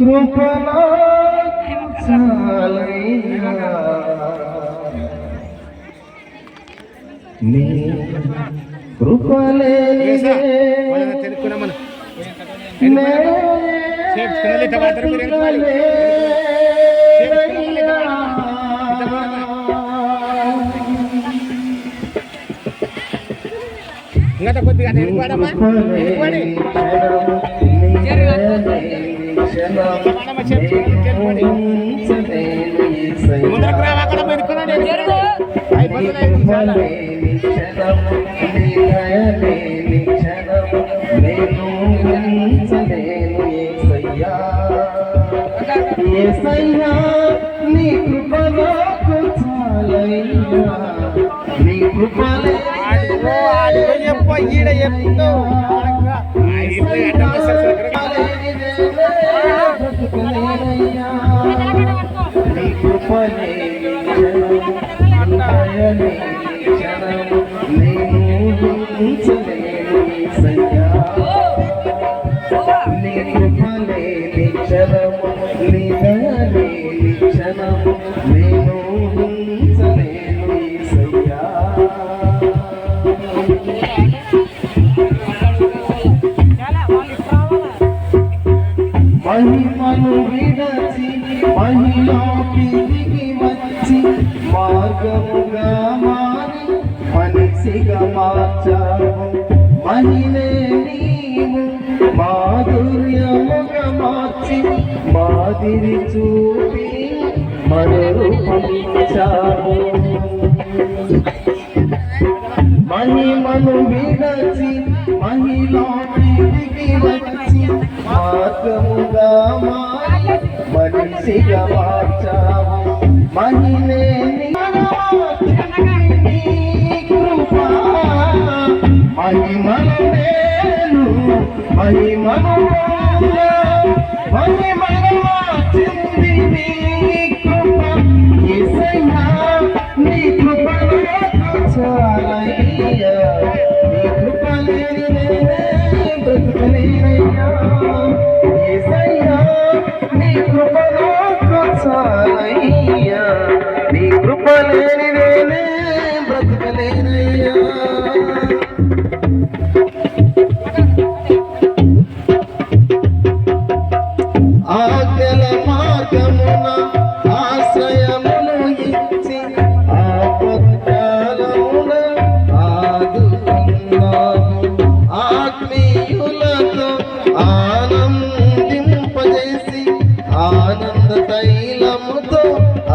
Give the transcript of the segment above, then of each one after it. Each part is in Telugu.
కృపలో నీ కృపలే ఇంకా కొద్దిగా తెలుసుకోవడమ్మా తెలుసుకోండి ముందరకు రావా అక్కడ పెట్టుకున్నాడు ఐదు ఏసయ్యా నీ కృపలోకి చాలయ్యా నీ కృపలే ఆడిగో, ఆడిగో చెప్పు, ఈడ చెప్తూ. మహిమను విడచి మహిళకి దిగి వచ్చి మార్గముగా మారి మనిషిగా మార్చావు మహిళే నీవు మాధుర్యముగా మార్చి మాదిరి చూపి మరూపించావు మహిమను విడచి మహిళా వచ్చి మార్గముగా మారి మనిషిగా మార్చావు మహిళే నేను మహిమను మహిమను మార్చింది నీ కృప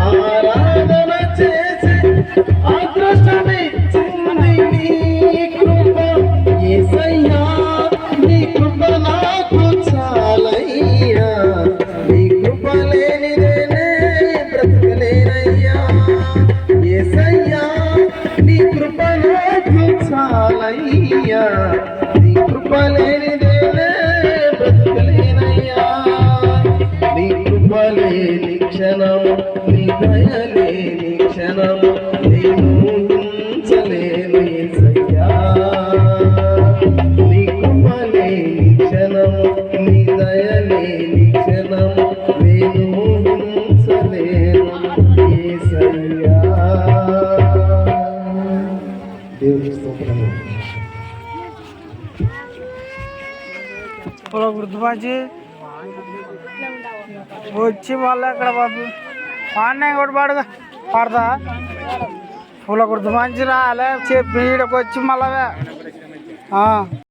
ఆరాధన చేసే అదృష్టమిచ్చింది నీ కృప. యేసయ్యా నీ కృప నాకు చాలయ్యా. నీ కృప లేనిదేనే బ్రతకలేనయ్యా. నీ కృప నాకు చాలయ్యా. నీ కృప క్షణము నేను ఊహించలేను నీ కృప క్షణము నీ క్షణము నేను ఊహించలేను స్తోత్రము ఇప్పుడు వచ్చి మళ్ళీ అక్కడ బాబు పాడినా కూడా పాడుగా పాడతా పూల గుర్తు మంచి రాలే చెప్పి ఈడకి వచ్చి మళ్ళా